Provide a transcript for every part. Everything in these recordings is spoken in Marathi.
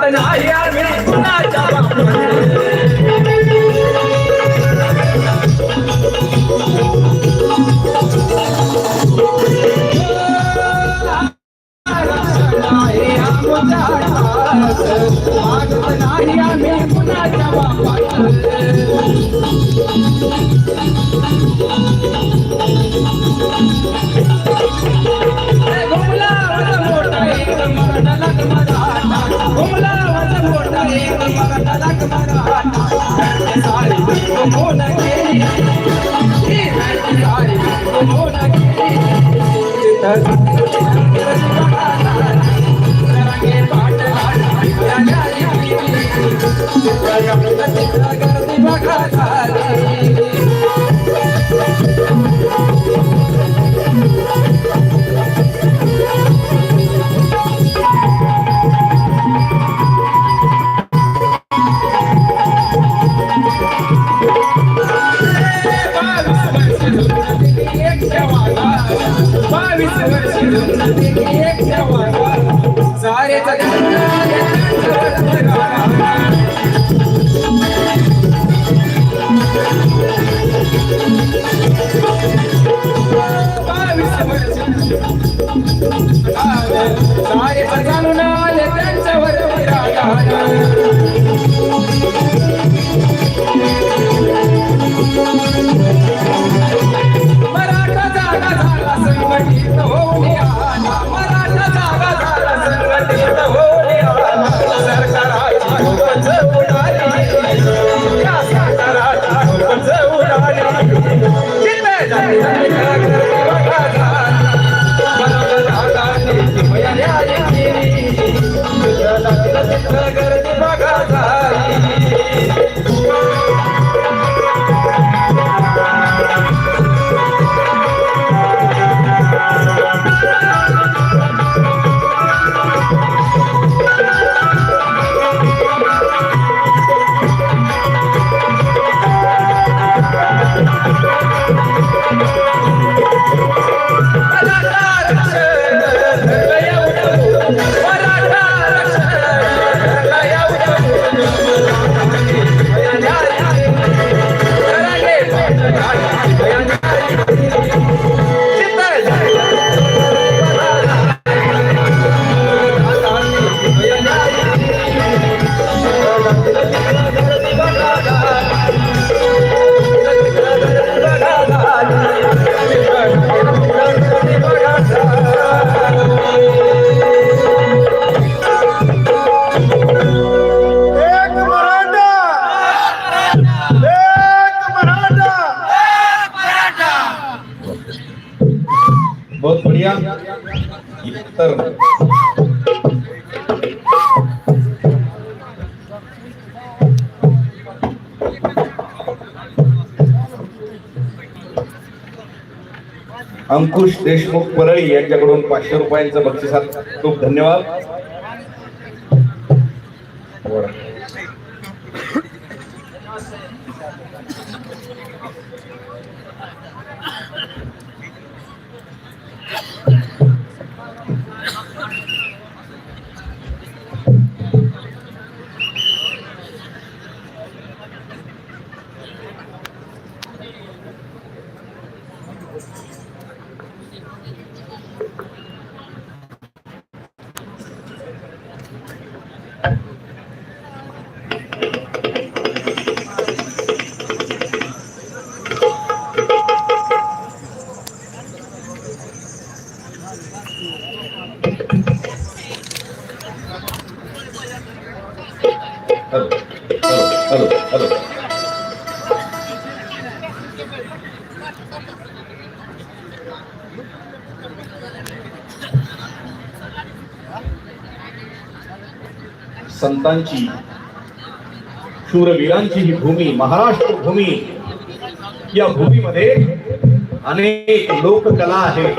मागत नाही Thank you. मनोरंजनाची Yeah. अंकुश देशमुख परळी यांच्याकडून पाचशे रुपयांचं बक्षिसात खूप धन्यवाद. Hello hello hello hello. संतांची शूरवीरांची ही भूमी महाराष्ट्र भूमी या भूमीमध्ये अनेक लोककला आहे.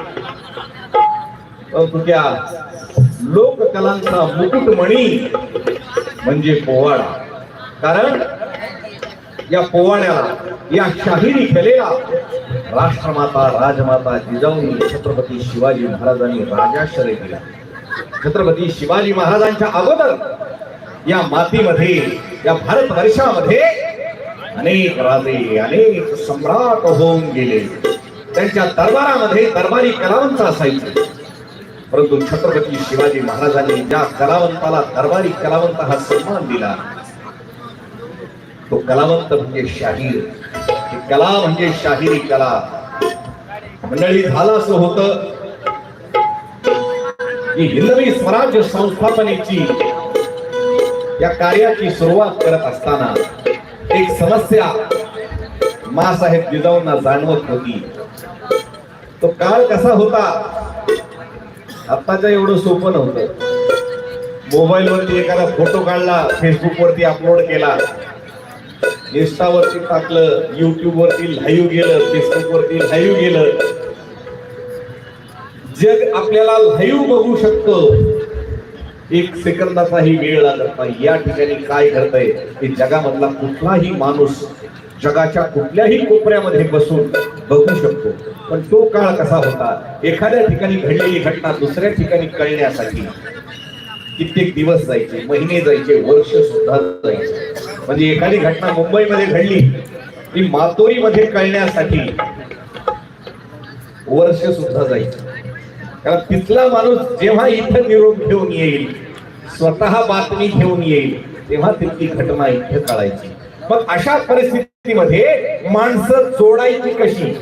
परंतु त्या लोककलांचा मुकुटमणी म्हणजे पोवाडा. कारण या पोवाड्याला या शाहिरी कलेला राष्ट्रमाता राजमाता जिजाऊनी छत्रपती शिवाजी महाराजांनी राजाश्रय दिला. छत्रपती शिवाजी महाराजांच्या अगोदर या मातीमध्ये या भारत वर्षामध्ये अनेक राजे अनेक सम्राट होऊन गेले. त्यांच्या दरबारामध्ये दरबारी कलावंत असायचे परंतु छत्रपती शिवाजी महाराजांनी ज्या कलावंताला दरबारी कलावंत हा सन्मान दिला तो कलावंत म्हणजे शाहीर. कला म्हणजे शाहिरी कला. मंडळी झालं असं होत की हिंदवी स्वराज्य संस्थापनेची या कार्याची सुरुवात करत असताना एक समस्या मासाहेब जिजाऊंना जाणवत होती. तो काळ कसा होता? आत्ताच्या एवढं सोपं नव्हतं. मोबाईलवरती एखादा फोटो काढला फेसबुक वरती अपलोड केला इंस्टावरती टाकलं युट्यूबवरती लाईव्ह गेलं फेसबुक वरती लाईव्ह गेलं. जग आपल्याला लाईव्ह बघू शकतं. एक सेकंदाचाही वेळ लागत नाही. या ठिकाणी काय घडतंय? ते जगामधला कुठलाही माणूस जगाच्या कुठल्याही कोपऱ्यामध्ये बसून बघू शकतो. पण तो काळ कसा होता? एखाद्या ठिकाणी घडलेली घटना दुसऱ्या ठिकाणी कळण्यासाठी कित्येक दिवस जायचे महिने जायचे वर्ष सुद्धा जायचे. म्हणजे एखादी घटना मुंबईमध्ये घडली ती मातोरीमध्ये कळण्यासाठी वर्ष सुद्धा जायचं. कारण तिथला माणूस जेव्हा इथं निरोप घेऊन येईल स्वतः बातमी घेऊन येईल तेव्हा तिथली घटना इथे कळायची. मग अशा मध्ये माणसं जोडायची कशी?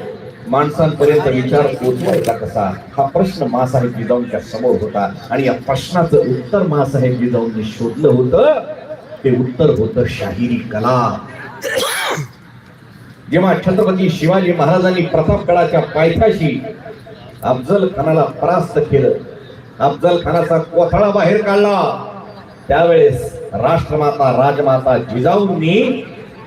माणसांपर्यंत विचार पोचवायचा कसा? हा प्रश्न मासाहेब जिजाऊंच्या समोर होता आणि या प्रश्नाचं उत्तर महासाहेब जिजाऊंनी शोधलं होतं. ते उत्तर होतं शाहिरी कला. जेव्हा छत्रपती शिवाजी महाराजांनी प्रतापगडाच्या पायथ्याशी अफजल खानाला परास्त केलं अफजल खानाचा कोथळा बाहेर काढला त्यावेळेस राष्ट्रमाता राजमाता जिजाऊंनी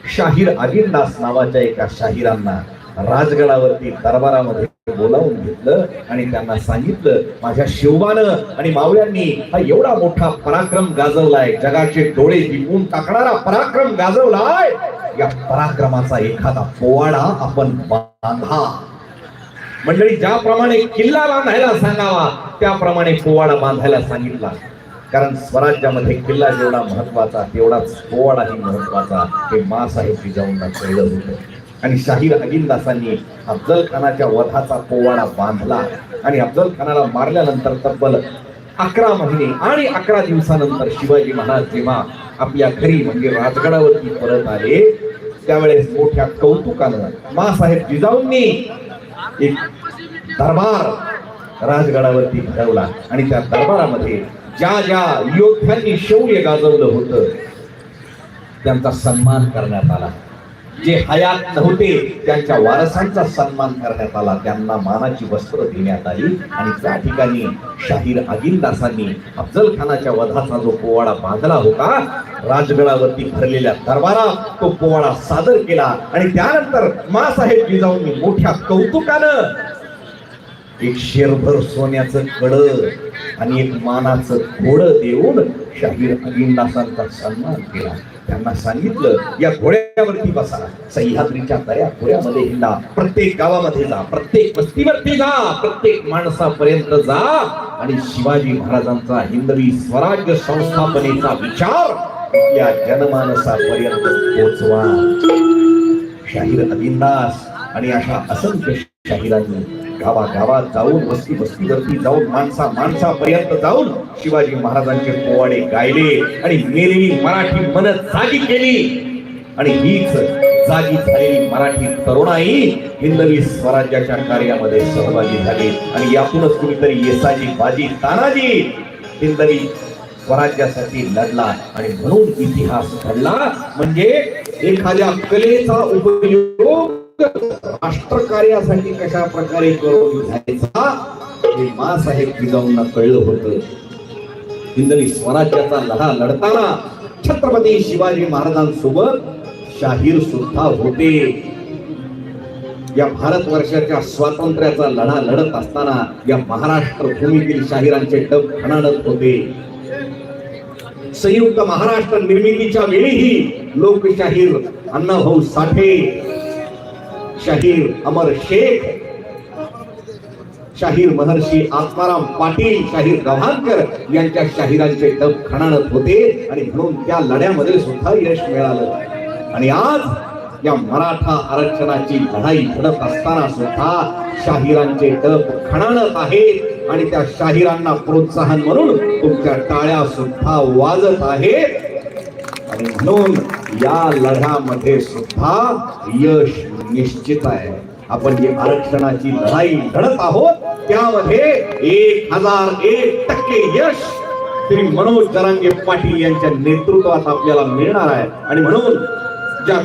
शाहीर अगिरदास नावाच्या एका शाहिरांना राजगडावरती दरबारामध्ये बोलावून घेतलं आणि त्यांना सांगितलं माझ्या शिवबानं आणि मावळ्यांनी हा एवढा मोठा पराक्रम गाजवलाय जगाचे डोळे जिंकून टाकणारा पराक्रम गाजवलाय. या पराक्रमाचा एखादा पोवाडा आपण बांधा. मंडळी ज्याप्रमाणे किल्ला बांधायला सांगावा त्याप्रमाणे पोवाडा बांधायला सांगितला. कारण स्वराज्यामध्ये किल्ला जेवढा महत्त्वाचा तेवढाच पोवाडाही महत्त्वाचा हे मासाहेब जिजाऊंना कळलं होतं. आणि शाहीर अगिनदासांनी अफजल खानाच्या वधाचा पोवाडा बांधला आणि अफजल खानाला मारल्यानंतर तब्बल अकरा महिने आणि अकरा दिवसानंतर शिवाजी महाराज जेव्हा आपल्या घरी म्हणजे राजगडावरती परत आले त्यावेळेस मोठ्या कौतुकानं मासाहेब जिजाऊंनी एक दरबार राजगडावरती भरवला. आणि त्या दरबारामध्ये ज्या ज्या योद्ध्यांनी शौर्य गाजवलं होतं त्यांचा सन्मान करण्यात आला. जे हयात नव्हते त्यांच्या वारसांचा सन्मान करण्यात आला. त्यांना मानाची वस्त्र देण्यात आली आणि त्या ठिकाणी शाहीर आगिलदासांनी अफजल खानाच्या वधाचा जो पोवाडा बांधला होता राजगडावरती भरलेल्या दरबारात तो पोवाडा सादर केला आणि त्यानंतर मासाहेब जिजाऊंनी मोठ्या कौतुकानं एक शेरभर सोन्याचं कड आणि एक मानाचं घोडं देऊन शाहीर अगिंदासांचा सन्मान केला. त्यांना सांगितलं या घोड्यावरती बसा. सह्याद्रीच्या दऱ्या घोड्यामध्ये हिंडा. प्रत्येक गावामध्ये जा. प्रत्येक वस्तीवरती जा. प्रत्येक माणसापर्यंत जा. आणि शिवाजी महाराजांचा हिंदवी स्वराज्य संस्थापनेचा विचार या जनमानसापर्यंत पोचवा. शाहीर अदिंदास आणि अशा असंख्य शाहिरांनी गावागावात जाऊन बस्ती वस्तीवरती जाऊन माणसा माणसापर्यंत जाऊन शिवाजी महाराजांचे पोवाडे गायले आणि मेलेली मराठी मन जागी केली. आणि हीच जागी झालेली मराठी तरुणाई हिंदवी स्वराज्याच्या कार्यामध्ये सहभागी झाली. आणि यातूनच कुणीतरी येसाजी बाजी तानाजी हिंदवी स्वराज्यासाठी लढला आणि म्हणून इतिहास घडला. म्हणजे एखाद्या कलेचा उपयोग राष्ट्रकार्यासाठी कशा प्रकारे करून घ्यायचा हे मासाहेब जिजाऊंना कळलं होत. हिंदवी स्वराज्याचा लढा लढताना छत्रपती शिवाजी महाराजांसोबत शाहीर सुद्धा होते. या भारत वर्षाच्या स्वातंत्र्याचा लढा लढत असताना या महाराष्ट्र भूमीतील शाहिरांचे डब खणाडत होते. संयुक्त महाराष्ट्र निर्मितीच्या वेळीही लोकशाहीर अण्णाभाऊ साठे शाहीर अमर शेख शाहीर महर्षी आत्माराम पाटील शाहीर गव्हाणकर यांच्या शाहिरांचे डब खणाणत होते आणि म्हणून त्या लढ्यामध्ये सुद्धा यश मिळालं. आणि आज या मराठा आरक्षणाची लढाई लढत असताना सुद्धा शाहिरांचे डब खणाणत आहेत आणि त्या शाहिरांना प्रोत्साहन म्हणून तुमच्या टाळ्या सुद्धा वाजत आहेत. आणि म्हणून या लढ्यामध्ये सुद्धा यश निश्चित आहे? आपण जी आरक्षणाची लढाई लढत आहोत त्यामध्ये एक हजार एक टक्के यश श्री मनोज जरांगे पाटील यांच्या नेतृत्वात आपल्याला मिळणार आहे. आणि म्हणून ज्या